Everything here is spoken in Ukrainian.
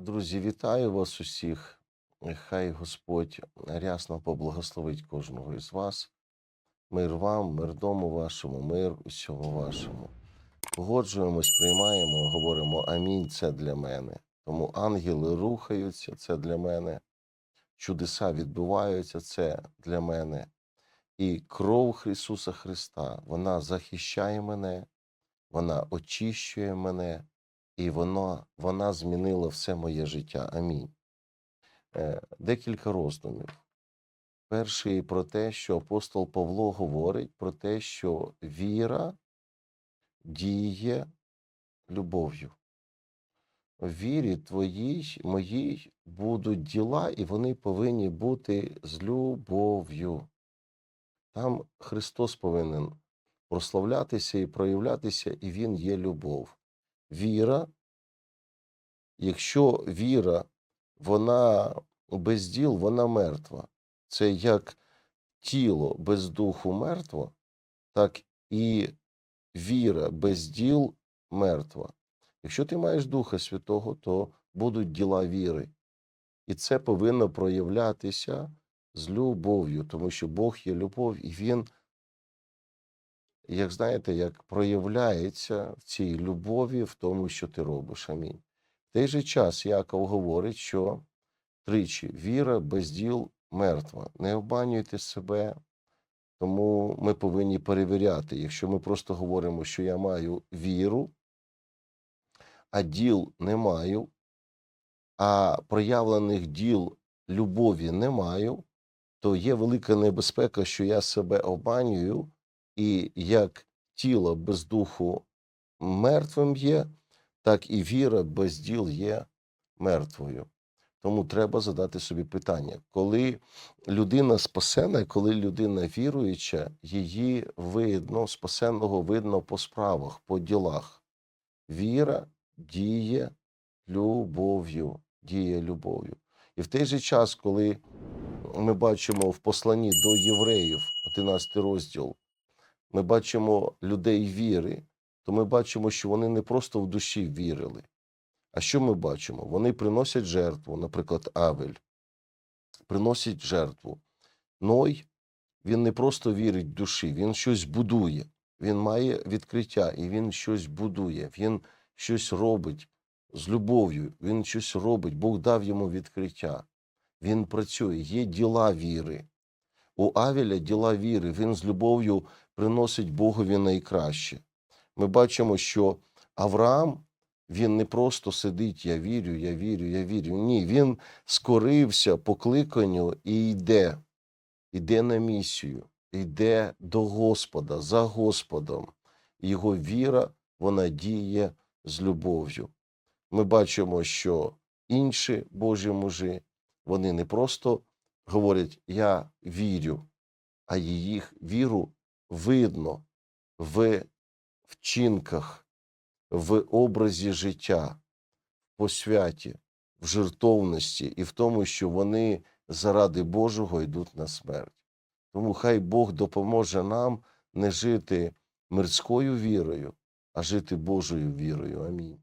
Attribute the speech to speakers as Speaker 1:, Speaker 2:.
Speaker 1: Друзі, вітаю вас усіх. Хай Господь рясно поблагословить кожного із вас. Мир вам, мир дому вашому, мир усьому вашому. Погоджуємось, приймаємо, говоримо Амінь. Це для мене. Тому ангели рухаються, це для мене. Чудеса відбуваються, це для мене. І кров Ісуса Христа, вона захищає мене, вона очищує мене, і вона, вона змінила все моє життя. Амінь. Е, Декілька роздумів. Перший про те, що апостол Павло говорить про те, що віра діє любов'ю. В вірі твоїй, моїй будуть діла, і вони повинні бути з любов'ю. Там Христос повинен прославлятися і проявлятися, і Він є любов. Віра, якщо віра, вона без діл, вона мертва. Це як тіло без духу мертво, так і віра без діл мертва. Якщо ти маєш Духа Святого, то будуть діла віри. І це повинно проявлятися з любов'ю, тому що Бог є любов, і Він, як знаєте, як проявляється в цій любові в тому, що ти робиш. Амінь. В той же час Яков говорить, що тричі віра без діл мертва. Не обманюйте себе, тому ми повинні перевіряти. Якщо ми просто говоримо, що я маю віру, а діл не маю, а проявлених діл любові не маю, то є велика небезпека, що я себе обманюю, і як тіло без духу мертвим є, так і віра без діл є мертвою. Тому треба задати собі питання, коли людина спасена, коли людина віруюча, її видно, спасенного видно по справах, по ділах. Віра діє любов'ю, діє любов'ю. І в той же час, коли ми бачимо в посланні до євреїв, 11 розділ, ми бачимо людей віри, то ми бачимо, що вони не просто в душі вірили. А що ми бачимо? Вони приносять жертву, наприклад, Авель, приносять жертву. Ной, він не просто вірить в душі, він щось будує. Він має відкриття і він щось будує, він щось робить з любов'ю, він щось робить, Бог дав йому відкриття. Він працює, є діла віри. У Авеля діла віри, він з любов'ю приносить Богові найкраще. Ми бачимо, що Авраам він не просто сидить, я вірю, я вірю, я вірю. Ні, він скорився покликанню і йде, йде на місію, йде до Господа, за Господом. Його віра, вона діє з любов'ю. Ми бачимо, що інші Божі мужі, вони не просто говорять Я вірю, а їх віру видно в вчинках в образі життя, по святі, в жертовності і в тому, що вони заради Божого йдуть на смерть. Тому хай Бог допоможе нам не жити мирською вірою, а жити Божою вірою. Амінь.